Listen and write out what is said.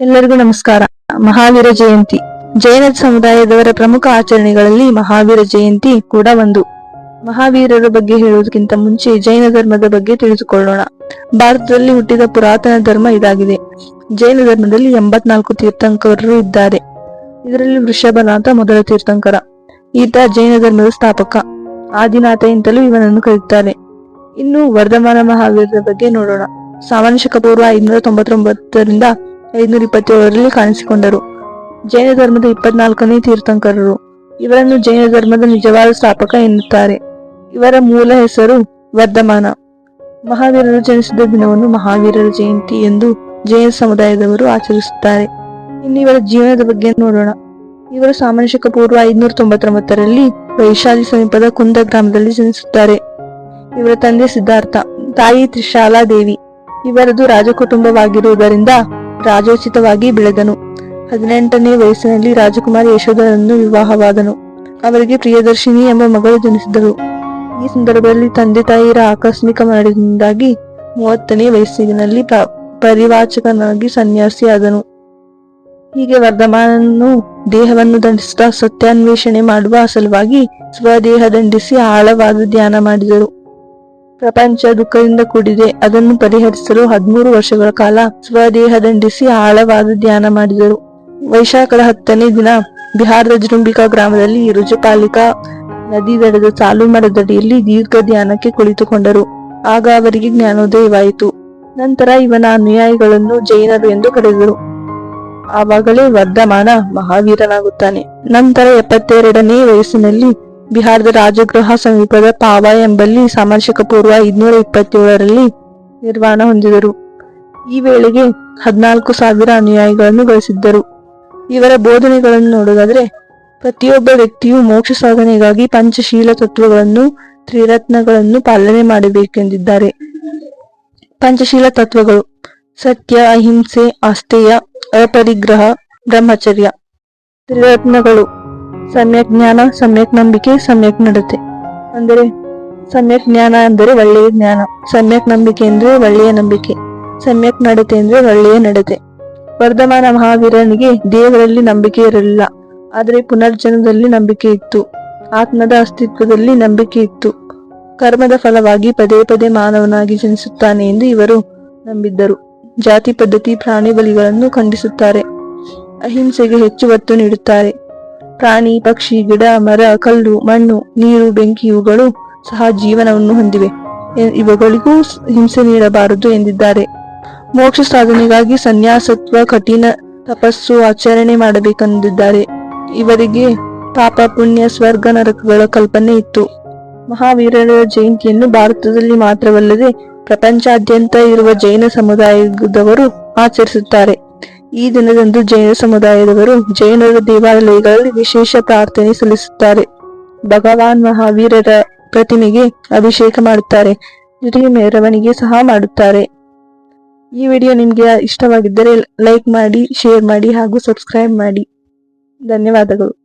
ಎಲ್ಲರಿಗೂ ನಮಸ್ಕಾರ. ಮಹಾವೀರ ಜಯಂತಿ. ಜೈನ ಸಮುದಾಯದವರ ಪ್ರಮುಖ ಆಚರಣೆಗಳಲ್ಲಿ ಮಹಾವೀರ ಜಯಂತಿ ಕೂಡ ಒಂದು. ಮಹಾವೀರರ ಬಗ್ಗೆ ಹೇಳುವುದಕ್ಕಿಂತ ಮುಂಚೆ ಜೈನ ಧರ್ಮದ ಬಗ್ಗೆ ತಿಳಿದುಕೊಳ್ಳೋಣ. ಭಾರತದಲ್ಲಿ ಹುಟ್ಟಿದ ಪುರಾತನ ಧರ್ಮ ಇದಾಗಿದೆ. ಜೈನ ಧರ್ಮದಲ್ಲಿ ಎಂಬತ್ನಾಲ್ಕು ತೀರ್ಥಂಕರರು ಇದ್ದಾರೆ. ಇದರಲ್ಲಿ ವೃಷಭನಾಥ ಮೊದಲ ತೀರ್ಥಂಕರ. ಈತ ಜೈನ ಧರ್ಮದ ಸ್ಥಾಪಕ. ಆದಿನಾಥ ಎಂತಲೂ ಇವನನ್ನು ಕರೆಯುತ್ತಾರೆ. ಇನ್ನು ವರ್ಧಮಾನ ಮಹಾವೀರರ ಬಗ್ಗೆ ನೋಡೋಣ. ಸಾಮಾನ್ಯ ಶಕಪೂರ್ವ ಐನೂರ ತೊಂಬತ್ತೊಂಬತ್ತರಿಂದ ಐನೂರ ಇಪ್ಪತ್ತೇಳರಲ್ಲಿ ಕಾಣಿಸಿಕೊಂಡರು. ಜೈನ ಧರ್ಮದ ಇಪ್ಪತ್ನಾಲ್ಕನೇ ತೀರ್ಥಂಕರರು. ಇವರನ್ನು ಜೈನ ಧರ್ಮದ ನಿಜವಾದ ಸ್ಥಾಪಕ ಎನ್ನುತ್ತಾರೆ. ಇವರ ಮೂಲ ಹೆಸರು ವರ್ಧಮಾನ. ಮಹಾವೀರರು ಜನಿಸಿದ ದಿನವನ್ನು ಮಹಾವೀರರ ಜಯಂತಿ ಎಂದು ಜೈನ ಸಮುದಾಯದವರು ಆಚರಿಸುತ್ತಾರೆ. ಇನ್ನು ಇವರ ಜೀವನದ ಬಗ್ಗೆ ನೋಡೋಣ. ಇವರು ಸಾಮಾನ್ಯ ಶಕ ಪೂರ್ವ ಐದುನೂರ ತೊಂಬತ್ತೊಂಬತ್ತರಲ್ಲಿ ವೈಶಾಲಿ ಸಮೀಪದ ಕುಂದ ಗ್ರಾಮದಲ್ಲಿ ಜನಿಸುತ್ತಾರೆ. ಇವರ ತಂದೆ ಸಿದ್ಧಾರ್ಥ, ತಾಯಿ ತ್ರಿಶಾಲಾ ದೇವಿ ಇವರದು ರಾಜಕುಟುಂಬವಾಗಿರುವುದರಿಂದ ರಾಜೋಚಿತವಾಗಿ ಬೆಳೆದನು. ಹದಿನೆಂಟನೇ ವಯಸ್ಸಿನಲ್ಲಿ ರಾಜಕುಮಾರಿ ಯಶೋಧರನ್ನು ವಿವಾಹವಾದನು. ಅವರಿಗೆ ಪ್ರಿಯದರ್ಶಿನಿ ಎಂಬ ಮಗಳು ಜನಿಸಿದರು ಈ ಸಂದರ್ಭದಲ್ಲಿ ತಂದೆ ತಾಯಿಯರ ಆಕಸ್ಮಿಕ ಮರಣದಿಂದಾಗಿ ಮೂವತ್ತನೇ ವಯಸ್ಸಿನಲ್ಲಿ ಪರಿವಾಚಕನಾಗಿ ಸನ್ಯಾಸಿಯಾದನು. ಹೀಗೆ ವರ್ಧಮಾನನು ದೇಹವನ್ನು ದಂಡಿಸುತ್ತಾ ಸತ್ಯಾನ್ವೇಷಣೆ ಮಾಡುವ ಸಲುವಾಗಿ ಸ್ವದೇಹ ದಂಡಿಸಿ ಆಳವಾದ ಧ್ಯಾನ ಮಾಡಿದರು ಪ್ರಪಂಚ ದುಃಖದಿಂದ ಕೂಡಿದೆ. ಅದನ್ನು ಪರಿಹರಿಸಲು ಹದಿಮೂರು ವರ್ಷಗಳ ಕಾಲ ಸ್ವದೇಹ ದಂಡಿಸಿ ಆಳವಾದ ಧ್ಯಾನ ಮಾಡಿದರು. ವೈಶಾಖರ ಹತ್ತನೇ ದಿನ ಬಿಹಾರದ ಜೃಂಬಿಕಾ ಗ್ರಾಮದಲ್ಲಿ ರುಜುಪಾಲಿಕಾ ನದಿ ದಡದ ಸಾಲು ಮರದಡಿಯಲ್ಲಿ ದೀರ್ಘ ಧ್ಯಾನಕ್ಕೆ ಕುಳಿತುಕೊಂಡರು. ಆಗ ಅವರಿಗೆ ಜ್ಞಾನೋದಯವಾಯಿತು. ನಂತರ ಇವನ ಅನುಯಾಯಿಗಳನ್ನು ಜೈನರು ಎಂದು ಕರೆದರು. ಆವಾಗಲೇ ವರ್ಧಮಾನ ಮಹಾವೀರನಾಗುತ್ತಾನೆ. ನಂತರ ಎಪ್ಪತ್ತೆರಡನೇ ವಯಸ್ಸಿನಲ್ಲಿ ಬಿಹಾರದ ರಾಜಗೃಹ ಸಮೀಪದ ಪಾವ ಎಂಬಲ್ಲಿ ಸಾಮರ್ಶಕ ಪೂರ್ವ ಐದುನೂರ ಇಪ್ಪತ್ತೇಳರಲ್ಲಿ ನಿರ್ವಾಣ ಹೊಂದಿದರು. ಈ ವೇಳೆಗೆ ಹದಿನಾಲ್ಕು ಸಾವಿರ ಅನುಯಾಯಿಗಳನ್ನು ಗಳಿಸಿದ್ದರು. ಇವರ ಬೋಧನೆಗಳನ್ನು ನೋಡೋದಾದ್ರೆ ಪ್ರತಿಯೊಬ್ಬ ವ್ಯಕ್ತಿಯು ಮೋಕ್ಷ ಸಾಧನೆಗಾಗಿ ಪಂಚಶೀಲ ತತ್ವಗಳನ್ನು, ತ್ರಿರತ್ನಗಳನ್ನು ಪಾಲನೆ ಮಾಡಬೇಕೆಂದಿದ್ದಾರೆ. ಪಂಚಶೀಲ ತತ್ವಗಳು ಸತ್ಯ, ಅಹಿಂಸೆ ಆಸ್ತೇಯ ಅಪರಿಗ್ರಹ, ಬ್ರಹ್ಮಚರ್ಯ. ತ್ರಿರತ್ನಗಳು ಸಮ್ಯಕ್ ಜ್ಞಾನ, ಸಮ್ಯಕ್ ನಂಬಿಕೆ, ಸಮ್ಯಕ್ ನಡತೆ. ಅಂದರೆ, ಸಮ್ಯಕ್ ಜ್ಞಾನ ಅಂದರೆ ಒಳ್ಳೆಯ ಜ್ಞಾನ. ಸಮ್ಯಕ್ ನಂಬಿಕೆ ಅಂದರೆ ಒಳ್ಳೆಯ ನಂಬಿಕೆ. ಸಮ್ಯಕ್ ನಡತೆ ಅಂದರೆ ಒಳ್ಳೆಯ ನಡತೆ. ವರ್ಧಮಾನ ಮಹಾವೀರನಿಗೆ ದೇವರಲ್ಲಿ ನಂಬಿಕೆ ಇರಲಿಲ್ಲ. ಆದರೆ ಪುನರ್ಜನ್ಮದಲ್ಲಿ ನಂಬಿಕೆ ಇತ್ತು. ಆತ್ಮದ ಅಸ್ತಿತ್ವದಲ್ಲಿ ನಂಬಿಕೆ ಇತ್ತು. ಕರ್ಮದ ಫಲವಾಗಿ ಪದೇ ಪದೇ ಮಾನವನಾಗಿ ಜನಿಸುತ್ತಾನೆ ಎಂದು ಇವರು ನಂಬಿದ್ದರು. ಜಾತಿ, ಪದ್ಧತಿ, ಪ್ರಾಣಿ, ಬಲಿಗಳನ್ನು ಖಂಡಿಸುತ್ತಾರೆ. ಅಹಿಂಸೆಗೆ ಹೆಚ್ಚು ಒತ್ತು ನೀಡುತ್ತಾರೆ. ಪ್ರಾಣಿ, ಪಕ್ಷಿ, ಗಿಡ, ಮರ, ಕಲ್ಲು, ಮಣ್ಣು, ನೀರು, ಬೆಂಕಿ ಇವುಗಳು ಸಹ ಜೀವನವನ್ನು ಹೊಂದಿವೆ. ಇವುಗಳಿಗೂ ಹಿಂಸೆ ನೀಡಬಾರದು ಎಂದಿದ್ದಾರೆ. ಮೋಕ್ಷ ಸಾಧನೆಗಾಗಿ ಸನ್ಯಾಸತ್ವ, ಕಠಿಣ ತಪಸ್ಸು ಆಚರಣೆ ಮಾಡಬೇಕೆಂದಿದ್ದಾರೆ. ಇವರಿಗೆ ಪಾಪ, ಪುಣ್ಯ, ಸ್ವರ್ಗ, ನರಕಗಳ ಕಲ್ಪನೆ ಇತ್ತು. ಮಹಾವೀರರ ಜಯಂತಿಯನ್ನು ಭಾರತದಲ್ಲಿ ಮಾತ್ರವಲ್ಲದೆ ಪ್ರಪಂಚಾದ್ಯಂತ ಇರುವ ಜೈನ ಸಮುದಾಯದವರು ಆಚರಿಸುತ್ತಾರೆ. ಈ ದಿನದಂದು ಜೈನ ಸಮುದಾಯದವರು ಜೈನರ ದೇವಾಲಯಗಳಲ್ಲಿ ವಿಶೇಷ ಪ್ರಾರ್ಥನೆ ಸಲ್ಲಿಸುತ್ತಾರೆ. ಭಗವಾನ್ ಮಹಾವೀರರ ಪ್ರತಿಮೆಗೆ ಅಭಿಷೇಕ ಮಾಡುತ್ತಾರೆ. ಜೊತೆಗೆ ಮೆರವಣಿಗೆ ಸಹ ಮಾಡುತ್ತಾರೆ. ಈ ವಿಡಿಯೋ ನಿಮಗೆ ಇಷ್ಟವಾಗಿದ್ದರೆ ಲೈಕ್ ಮಾಡಿ, ಶೇರ್ ಮಾಡಿ ಹಾಗೂ ಸಬ್ಸ್ಕ್ರೈಬ್ ಮಾಡಿ. ಧನ್ಯವಾದಗಳು.